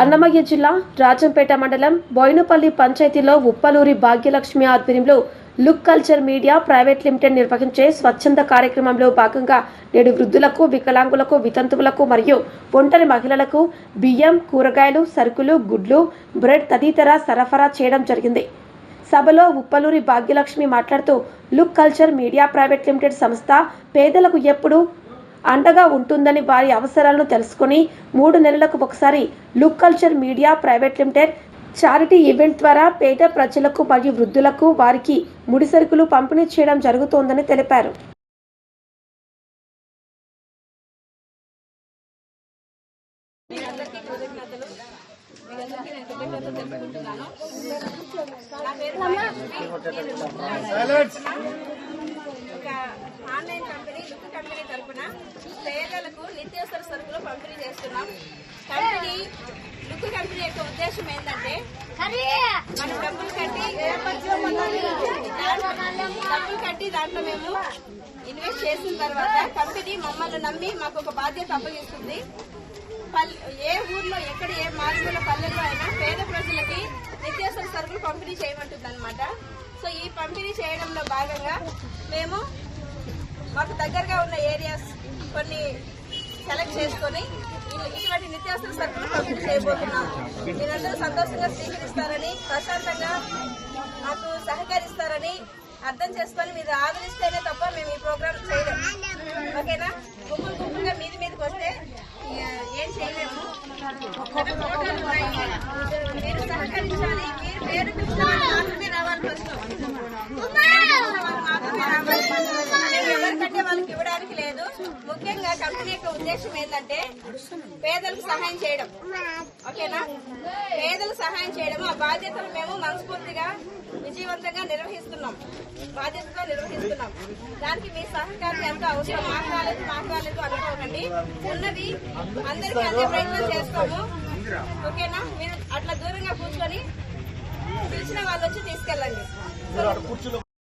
అన్నమయ్య జిల్లా రాజంపేట మండలం బోయినపల్లి పంచాయతీలో ఉప్పలూరి భాగ్యలక్ష్మి ఆధ్వర్యంలో look culture media private limited నిర్వహించే స్వచ్ఛంద కార్యక్రమంలో భాగంగా నేడు వృద్ధులకు వికలాంగులకు వితంతువులకు మరియు ఒంటరి మహిళలకు బియ్యం కూరగాయలు సరుకులు గుడ్లు బ్రెడ్ తదితర సరఫరా చేయడం జరిగింది. సభలో ఉప్పలూరి భాగ్యలక్ష్మి మాట్లాడుతూ look culture media private limited సంస్థ పేదలకు ఎప్పుడు అండగా ఉంటుందని వారి అవసరాలను తెలుసుకుని మూడు నెలలకు ఒకసారి look culture media private limited charity event ద్వారా పేద ప్రజలకు మరియు వృద్ధులకు వారికి ముడి సరుకులు పంపిణీ చేయడం జరుగుతోందని తెలిపారు. నా పేరు భాగ్యలక్ష్మి. ఒక ఆన్లైన్ కంపెనీ లుక్ కంపెనీ తరపున పేదలకు నిత్యావసర సరుకులు పంపిణీ చేస్తున్నాం కంపెనీ లుక్ కంపెనీ యొక్క ఉద్దేశం ఏంటంటే మనం డబ్బులు కట్టి డబ్బులు కట్టి దాంట్లో మేము ఇన్వెస్ట్ చేసిన తర్వాత కంపెనీ మమ్మల్ని నమ్మి మాకు ఒక బాధ్యత అప్పగిస్తుంది. ఏ ఊర్లో ఎక్కడ ఏ మార్పుల పల్లెల్లో అయినా పేద ప్రజలకి నిత్యావసర సరుకులు పంపిణీ చేయమంటుంది అనమాట సో ఈ పంపిణీ చేయడంలో భాగంగా మేము మాకు దగ్గరగా ఉన్న ఏరియాస్ కొన్ని సెలెక్ట్ చేసుకొని ఇటువంటి నిత్యావసర సరుకులు పంపిణీ చేయబోతున్నాం. మీరందరూ సంతోషంగా స్వీకరిస్తారని ప్రశాంతంగా మాకు సహకరిస్తారని అర్థం చేసుకొని మీరు ఆదరిస్తేనే తప్ప మేము ఈ ప్రోగ్రామ్ చేయలేము ఓకేనా? గుంపులు గుంపులుగా మీది మీదకి వస్తే ఏం చేయలేము. మీరు సహకరించాలి. మీరు పేరు పిలిచిన వాళ్ళకి ఇవ్వడానికి లేదు. ముఖ్యంగా కంపెనీ యొక్క ఉద్దేశం ఏంటంటే పేదలకు సహాయం చేయడం. ఓకేనా? పేదలకు సహాయం చేయడం ఆ బాధ్యతను మేము మనస్ఫూర్తిగా విజయవంతంగా నిర్వహిస్తున్నాం. బాధ్యతతో నిర్వహిస్తున్నాం. దానికి మీ సహకారం ఎంత అవసరం. మాకు రాలేదు మాకు రాలేదు అనుకోకండి ఉన్నది అందరికీ అదే ప్రయత్నం చేస్తాము. ఓకేనా? మీరు అట్లా దూరంగా కూర్చొని పిలిచిన వాళ్ళు వచ్చి తీసుకెళ్ళండి.